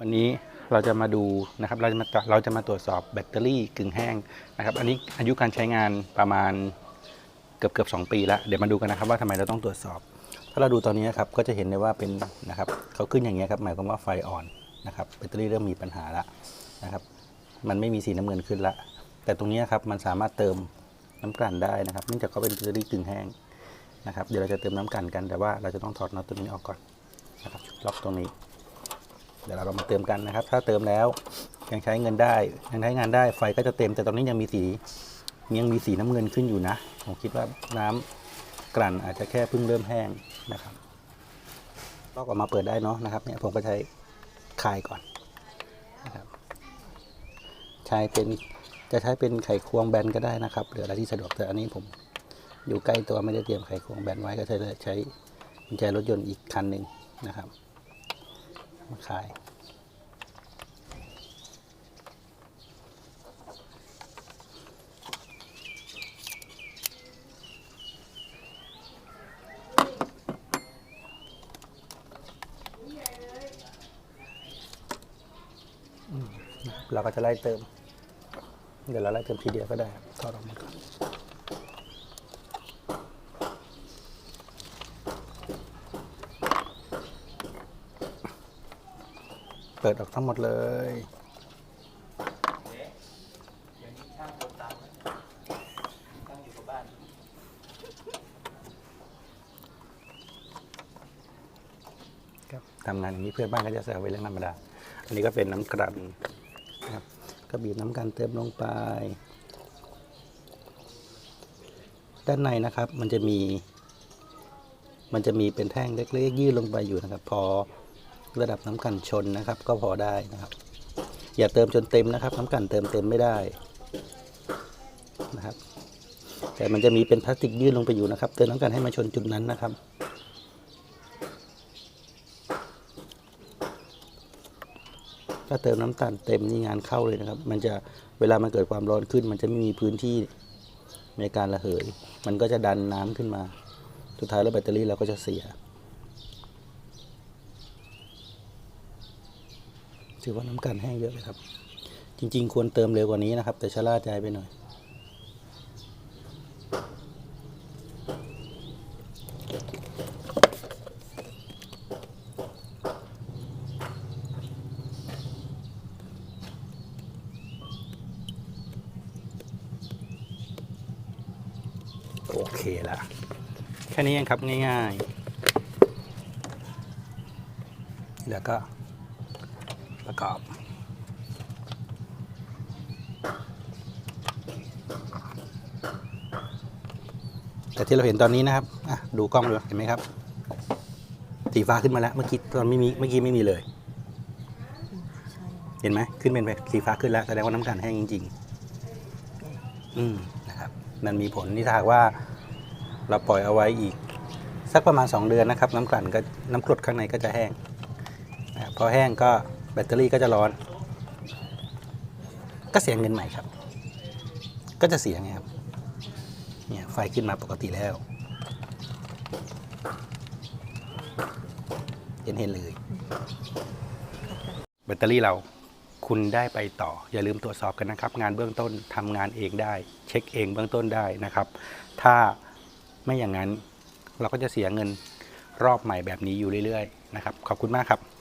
วันนี้เราจะมาดูนะครับเราจะมาเราจะมาตรวจสอบแบตเตอรี่กึ่งแห้งนะครับอันนี้อายุการใช้งานประมาณเกือบเกือบสปีแล้วเดี๋ยวมาดูกันนะครับว่าทำไมเราต้องตรวจสอบ ถ้าเราดูตอนนี้นะครับก็จะเห็นได้ว่าเป็นนะครับเขาขึ้นอย่างเงี้ยครับหมายความว่าไฟอ่อนนะครับแบตเตอรี่เริ่มมีปัญหาละนะครับมันไม่มีสีน้ำเงินขึ้นละ แต่ตรงนี้ครับมันสามารถเติมน้ำกลั่นได้นะครับเนื่องจากเขาเป็นแบตเตอรี่กึ่งแห้งนะครับเดี๋ยวเราจะเติมน้ำกลั่นกันแต่ว่าเราจะต้องถอดน็อตตัวนี้ออกก่อนนะครับล็อกตรงนี้ เดี๋ยวเรามาเติมกันนะครับ ถ้าเติมแล้วยังใช้เงินได้ยังใช้งานได้ไฟก็จะเต็มแต่ตอนนี้ยังมีสียังมีสีน้ำเงินขึ้นอยู่นะผมคิดว่าน้ำกลั่นอาจจะแค่เพิ่งเริ่มแห้งนะครับลอกออกมาเปิดได้เนาะนะครับเนี่ยผมก็ใช้คายก่อนนะครับใช้เป็นจะใช้เป็นไขควงแบนก็ได้นะครับหรืออะไรที่สะดวกแต่อันนี้ผมอยู่ใกล้ตัวไม่ได้เตรียมไขควงแบนไว้ก็ใช้ใช้กุญแจรถยนต์อีกคันหนึ่งนะครับ มาขาย เราก็จะไล่เติม เดี๋ยวเราไล่เติมทีเดียวก็ได้ครับถอดออกมาก่อน เปิดออกทั้งหมดเลยครับทำงานอย่างนี้เพื่อนบ้านก็จะแซวไว้เรื่องธรรมดา อันนี้ก็เป็นน้ำกลั่นนะครับ ก็บีบน้ำกลั่นเติมลงไป ด้านในนะครับ มันจะมี มันจะมีเป็นแท่งเล็กๆ ยื่นลงไปอยู่นะครับ พอ ระดับน้ำกันชนนะครับ ก็พอได้นะครับ อย่าเติมจนเต็มนะครับ น้ำกันเติมเต็มไม่ได้นะครับ แต่มันจะมีเป็นพลาสติกยื่นลงไปอยู่นะครับ เติมน้ำกันให้มาชนจุดนั้นนะครับถ้าเติมน้ำตาลเต็มนี่งานเข้าเลยนะครับ มันจะเวลามันเกิดความร้อนขึ้น มันจะไม่มีพื้นที่ในการระเหย มันก็จะดันน้ำขึ้นมา สุดท้ายแล้วแบตเตอรี่เราก็จะเสีย ถือว่าน้ำกันแห้งเยอะเลยครับ จริง ๆ ควรเติมเร็วกว่านี้นะครับ แต่ชะล่าใจไปหน่อย โอเคละแค่นี้เองครับง่าย ๆ แล้วก็ ประกอบแต่ที่เราเห็นตอนนี้นะครับดูกล้องดูเห็นไหมครับ สีฟ้าขึ้นมาแล้ว เมื่อกี้ตอนไม่มี เมื่อกี้ไม่มีเลย เห็นไหม ขึ้นเป็นแบบสีฟ้าขึ้นแล้ว แสดงว่าน้ำกันแห้งจริง ๆ อืม นะครับ มันมีผลที่ถ้าหากว่า เราปล่อยเอาไว้อีก สักประมาณ 2 เดือนนะครับ น้ำกลั่นก็ น้ำกรดข้างในก็จะแห้ง พอแห้งก็ แบตเตอรี่ก็จะร้อน ก็เสียเงินใหม่ครับ ก็จะเสียไงครับเนี่ยไฟขึ้นมาปกติแล้ว เห็นเห็นเลย แบตเตอรี่เราคุณได้ไปต่อ อย่าลืมตรวจสอบกันนะครับ งานเบื้องต้นทำงานเองได้ เช็คเองเบื้องต้นได้นะครับ ถ้าไม่อย่างนั้นเราก็จะเสียเงินรอบใหม่แบบนี้อยู่เรื่อยๆนะครับ ขอบคุณมากครับ